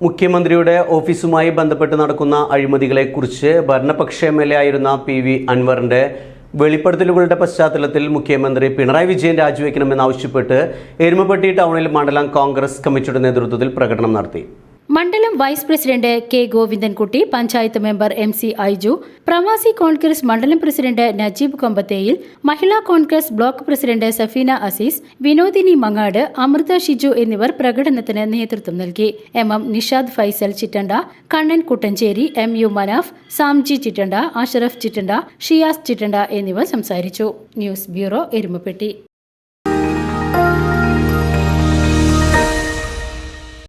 മുഖ്യമന്ത്രിയുടെ ഓഫീസുമായി ബന്ധപ്പെട്ട് നടക്കുന്ന അഴിമതികളെക്കുറിച്ച് ഭരണപക്ഷ എം എൽ എ ആയിരുന്ന പി വി അൻവറിന്റെ വെളിപ്പെടുത്തലുകളുടെ പശ്ചാത്തലത്തിൽ മുഖ്യമന്ത്രി പിണറായി വിജയൻ രാജിവെക്കണമെന്നാവശ്യപ്പെട്ട് എരുമപ്പെട്ടി ടൗണിൽ മണ്ഡലം കോൺഗ്രസ് കമ്മിറ്റിയുടെ നേതൃത്വത്തിൽ പ്രകടനം നടത്തി. മണ്ഡലം vice president K Govindankutty panchayat member M C Aiju Pravasi Congress മണ്ഡലം പ്രസിഡന്റ് നജീബ് കൊമ്പത്തേയിൽ മഹിളാ കോൺഗ്രസ് ബ്ലോക്ക് പ്രസിഡന്റ് സഫീന അസീസ് വിനോദിനി മങ്ങാട് അമൃത ഷിജു എന്നിവർ പ്രകടനത്തിന് നേതൃത്വം നൽകി. M M Nishad Faisal Chittanda Kannan Kuttancheri M U Manaf Samji Chittanda Ashraf Chittanda Shiyas Chittanda എന്നിവർ സംസാരിച്ചു. News bureau Erumapetty.